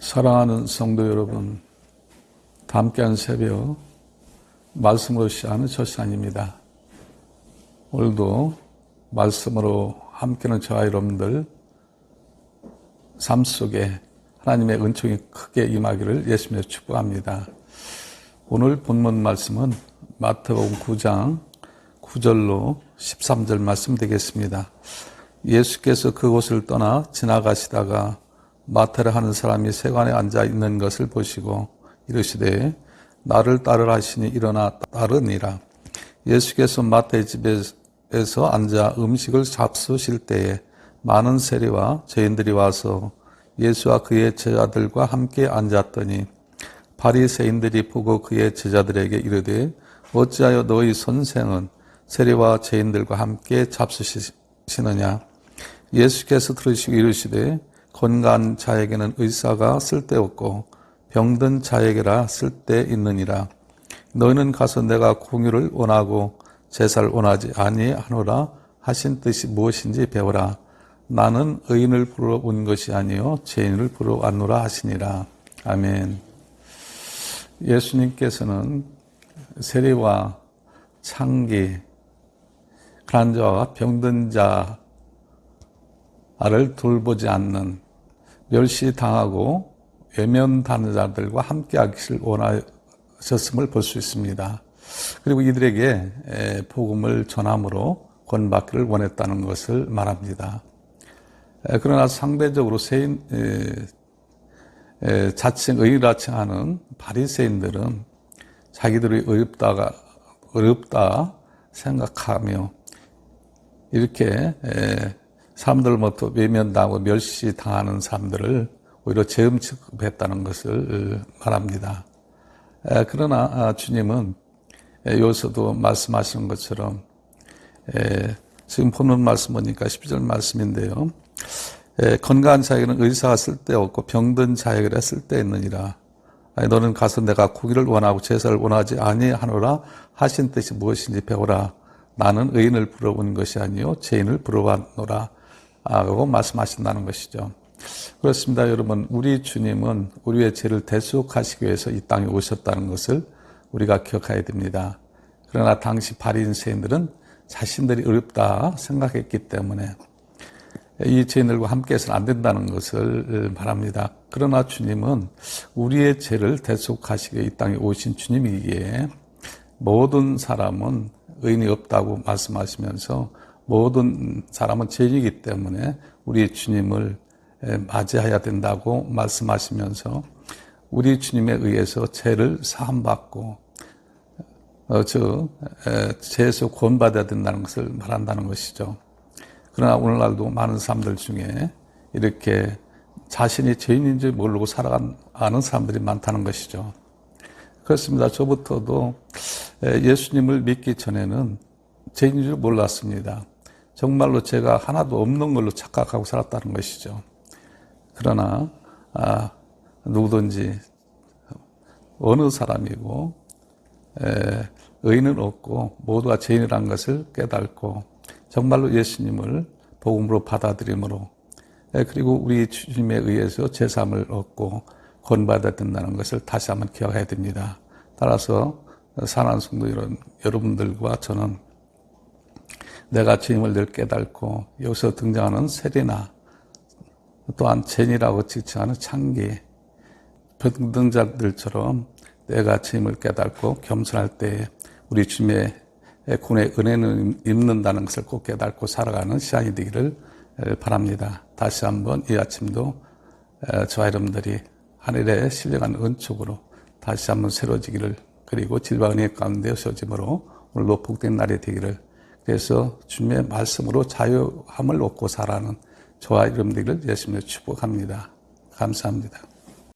사랑하는 성도 여러분, 함께한 새벽 말씀으로 시작하는 첫 시간입니다. 오늘도 말씀으로 함께하는 저와 여러분들 삶 속에 하나님의 은총이 크게 임하기를 예수님의 축복합니다. 오늘 본문 말씀은 마태복음 9장 9절로 13절 말씀 되겠습니다. 예수께서 그곳을 떠나 지나가시다가 마태를 하는 사람이 세관에 앉아 있는 것을 보시고 이르시되 나를 따르라 하시니 일어나 따르니라. 예수께서 마태의 집에서 앉아 음식을 잡수실 때에 많은 세리와 죄인들이 와서 예수와 그의 제자들과 함께 앉았더니 바리새인들이 보고 그의 제자들에게 이르되 어찌하여 너희 선생은 세리와 죄인들과 함께 잡수시느냐 예수께서 들으시고 이르시되 건강한 자에게는 의사가 쓸데없고 병든 자에게라 쓸데 있느니라. 너희는 가서 내가 공유를 원하고 제사를 원하지 아니하노라 하신 뜻이 무엇인지 배워라. 나는 의인을 부르러 온 것이 아니요 죄인을 부르러 왔노라 하시니라. 아멘. 예수님께서는 세리와 창기, 그런 자와 병든 자 를 돌보지 않는 멸시당하고 외면당하는 자들과 함께 하기를 원하셨음을 볼 수 있습니다. 그리고 이들에게 복음을 전함으로 권받기를 원했다는 것을 말합니다. 그러나 상대적으로 세인, 자칭 의라 칭하는 바리새인들은 자기들이 어렵다가 어렵다 생각하며 이렇게 사람들로부터 외면당하고 멸시당하는 사람들을 오히려 죄음 취급했다는 것을 말합니다. 그러나 아, 주님은 여기서도 말씀하시는 것처럼 지금 보는 말씀 보니까 12절 말씀인데요. 건강한 자에게는 의사가 쓸데없고 병든 자에게 쓸데있느니라. 너는 가서 내가 고기를 원하고 제사를 원하지 아니하노라 하신 뜻이 무엇인지 배우라. 나는 의인을 부러운 것이 아니요 죄인을 부러웠노라 하고 말씀하신다는 것이죠. 그렇습니다, 여러분. 우리 주님은 우리의 죄를 대속하시기 위해서 이 땅에 오셨다는 것을 우리가 기억해야 됩니다. 그러나 당시 바리새인들은 자신들이 어렵다 생각했기 때문에 이 죄인들과 함께해서는 안 된다는 것을 말합니다. 그러나 주님은 우리의 죄를 대속하시기 위해 이 땅에 오신 주님이기에 모든 사람은 의인이 없다고 말씀하시면서 모든 사람은 죄인이기 때문에 우리 주님을 맞이해야 된다고 말씀하시면서 우리 주님에 의해서 죄를 사함받고 어, 즉 죄에서 구원받아야 된다는 것을 말한다는 것이죠. 그러나 오늘날도 많은 사람들 중에 이렇게 자신이 죄인인지 모르고 살아가는 사람들이 많다는 것이죠. 그렇습니다. 저부터도 예수님을 믿기 전에는 죄인인 줄 몰랐습니다. 정말로 제가 하나도 없는 걸로 착각하고 살았다는 것이죠. 그러나 아, 누구든지 어느 사람이고 에, 의인은 없고 모두가 죄인이라는 것을 깨닫고 정말로 예수님을 복음으로 받아들임으로 에, 그리고 우리 주님에 의해서 제삼을 얻고 권받아야 된다는 것을 다시 한번 기억해야 됩니다. 따라서 사랑하는 성도 여러분들과 저는 내가 주님을 늘 깨닫고 여기서 등장하는 세리나 또한 죄인이라고 지칭하는 창기 병등자들처럼 내가 주님을 깨닫고 겸손할 때 우리 주님의 군의 은혜는 입는다는 것을 꼭 깨닫고 살아가는 시간이 되기를 바랍니다. 다시 한번 이 아침도 저와 여러분들이 하늘의 신령한 은축으로 다시 한번 새로지기를 그리고 은혜 가운데 서짐으로 오늘도 복된 날이 되기를 그래서 주님의 말씀으로 자유함을 얻고 살아가는 저와 여러분들을 예수님을 축복합니다. 감사합니다.